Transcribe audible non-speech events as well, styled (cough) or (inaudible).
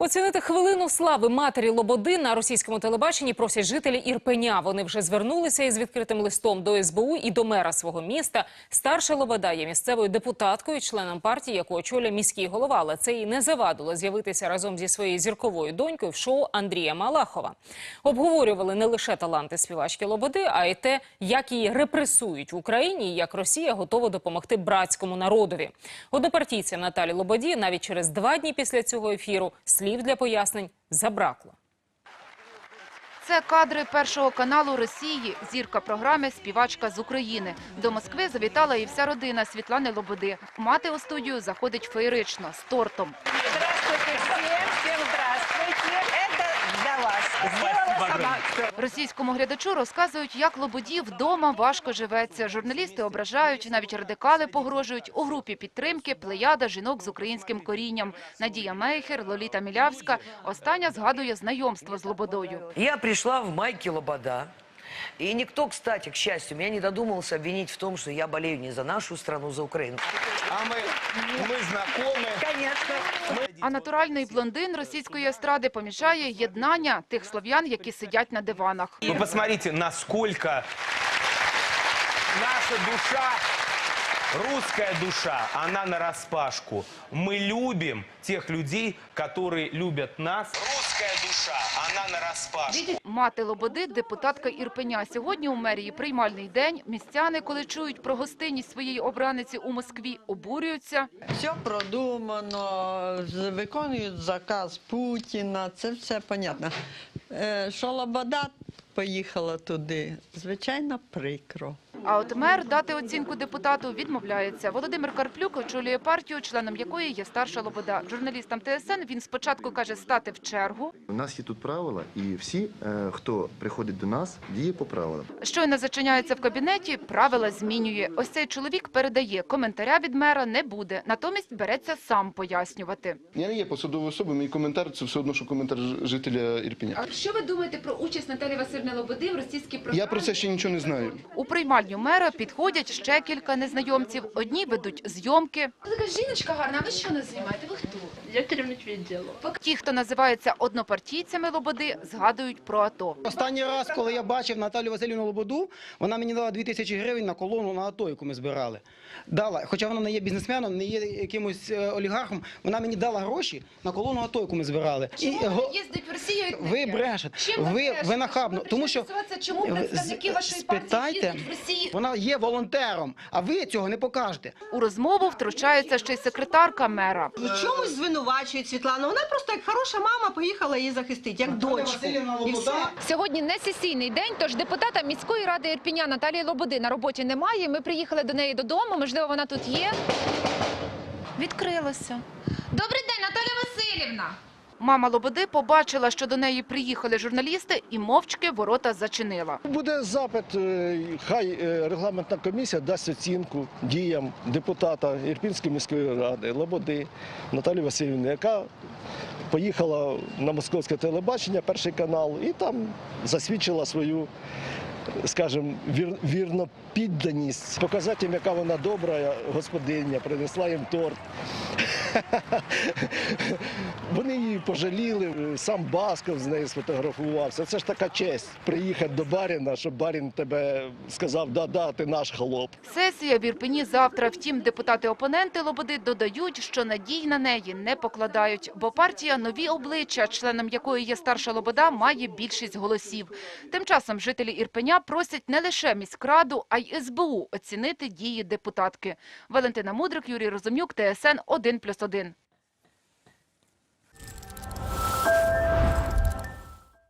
Оцінити хвилину слави матері Лободи на російському телебаченні просять жителі Ірпеня. Вони вже звернулися із відкритим листом до СБУ і до мера свого міста. Старша Лобода є місцевою депутаткою, членом партії, яку очолює міський голова. Але це їй не завадило з'явитися разом зі своєю зірковою донькою в шоу Андрія Малахова. Обговорювали не лише таланти співачки Лободи, а й те, як її репресують в Україні і як Росія готова допомогти братському народові. Однопартійця Наталі Лободі навіть через два дні після цього ефіру слів для пояснень забракло. Це кадри першого каналу Росії. Зірка програми «Співачка з України». До Москви завітала і вся родина Світлани Лободи. Мати у студію заходить феєрично, з тортом. Російському глядачу розказують, як Лободі вдома важко живеться. Журналісти ображають, навіть радикали погрожують. У групі підтримки плеяда жінок з українським корінням. Надія Мейхер, Лоліта Мілявська. Остання згадує знайомство з Лободою. Я пришла в майке Лобода. И никто, кстати, к счастью, меня не додумался обвинить в том, что я болею не за нашу страну, за Украину. А мы, мы знакомы. Конечно. А натуральний блондин російської естради помічає єднання тих слов'ян, які сидять на диванах. Вы посмотрите, насколько наша душа, русская душа, она на распашку. Мы любим тех людей, которые любят нас. Русская душа, она на распашку. Мати Лободи, депутатка Ірпеня. Сьогодні у мерії приймальний день. Містяни, коли чують про гостинність своєї обраниці у Москві, обурюються. Все продумано, виконують заказ Путіна, це все понятно. Е, Що Лобода поїхала туди, звичайно, прикро. А от мер дати оцінку депутату відмовляється. Володимир Карплюк очолює партію, членом якої є старша Лобода. Журналістам ТСН він спочатку каже стати в чергу. У нас є тут правила, і всі, е, хто приходить до нас, діє по правилам. Щойно зачиняється в кабінеті, правила змінює. Ось цей чоловік передає, коментаря від мера не буде. Натомість береться сам пояснювати. Я не є посадовою особою, мій коментар це все одно, що коментар жителя Ірпеня. А що ви думаєте про участь Наталі Васильівни Лободи в російській програмі? Я про це ще нічого не знаю. У приймальню мера підходять ще кілька незнайомців. Одні ведуть зйомки. Така жіночка гарна, а ви що не знімаєте? Ви хто? Я керівник відділу. Ті, хто називаються однопартійцями Лободи, згадують про АТО. Останній раз, коли я бачив Наталю Васильівну Лободу, вона мені дала 2 тисячі гривень на колону на АТО, яку ми збирали. Дала, хоча вона не є бізнесменом, не є якимось е, олігархом, вона мені дала гроші на колону АТО, яку ми збирали. Чому ви їздить в Росію? і ви брешете, Чим ви ви, ви нахабно, тому що Чому представники вашої партії їздять в Росію? Вона є волонтером, а ви цього не покажете. У розмову втручається ще й секретарка мера. В чомусь звинувачують Світлану. Вона просто як хороша мама поїхала її захистити, як дочку. І все. Сьогодні не сесійний день, тож депутата міської ради Ірпіня Наталії Лободи на роботі немає. Ми приїхали до неї додому, можливо, вона тут є. Відкрилося. Добрий день, Наталя Васильівна. Мама Лободи побачила, що до неї приїхали журналісти, і мовчки ворота зачинила. Буде запит, е, хай е, регламентна комісія дасть оцінку діям депутата Ірпінської міської ради Лободи Наталі Васильівни, яка поїхала на московське телебачення, перший канал, і там засвідчила свою. Скажімо, вір, вірнопідданість, показати їм, яка вона добра господиня, принесла їм торт. (laughs) Вони її пожаліли, сам Басков з нею сфотографувався. Це ж така честь приїхати до баріна, щоб барін тебе сказав, да-да, ти наш холоп. Сесія в Ірпені завтра. Втім, депутати-опоненти Лободи додають, що надій на неї не покладають, бо партія «Нові обличчя», членом якої є старша Лобода, має більшість голосів. Тим часом жителі Ірпеня просять не лише міськраду, а й СБУ оцінити дії депутатки. Валентина Мудрик, Юрій Розумюк, ТСН 1+,1.